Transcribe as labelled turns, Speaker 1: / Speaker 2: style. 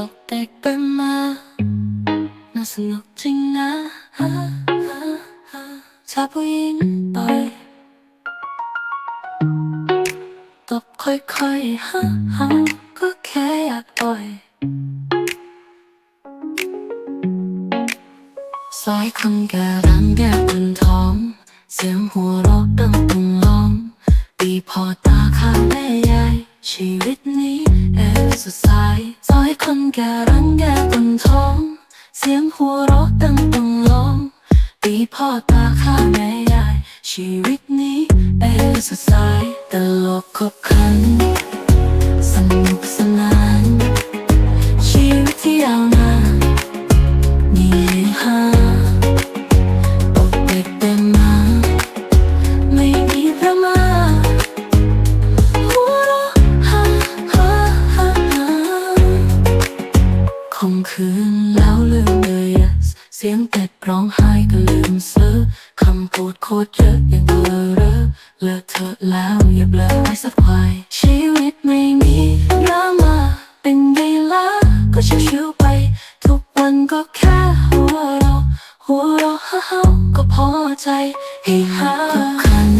Speaker 1: ตกเด็กเป็นมาน่าสนุกจริงนะฮะฮะฮะถ้าผู้หญิงต่อยตบค่อยๆฮะฮะก็แค่อยากต่อยสายคนแก่รังแก้บนท้อง เสียงหัวเราะดังตึงร้องปีพอตาข้าแม่ยายชีวิตนี้เออสดสาย คนแก่รังแกบนท้อง เสียงหัวเราะดังตึงร้องตีพ่อตาข้าแม่ยาย ชีวิตนี้เออสดใสตลกขบขัน งแล้วลืมเลย yes เสียงเป็ดร้องไห้ก็ลืมซื้อคำพูดโคตรเยอะย่างเลอะระเลอะเธอแล้วอย่าเบลอไว้สักควายชีวิตไม่มีดราม่าเป็นไงล่ะก็ชิวๆไป ทุกวันก็แค่หัวเราหัวเราะฮ่าก็พอใจให้หาทุกคัน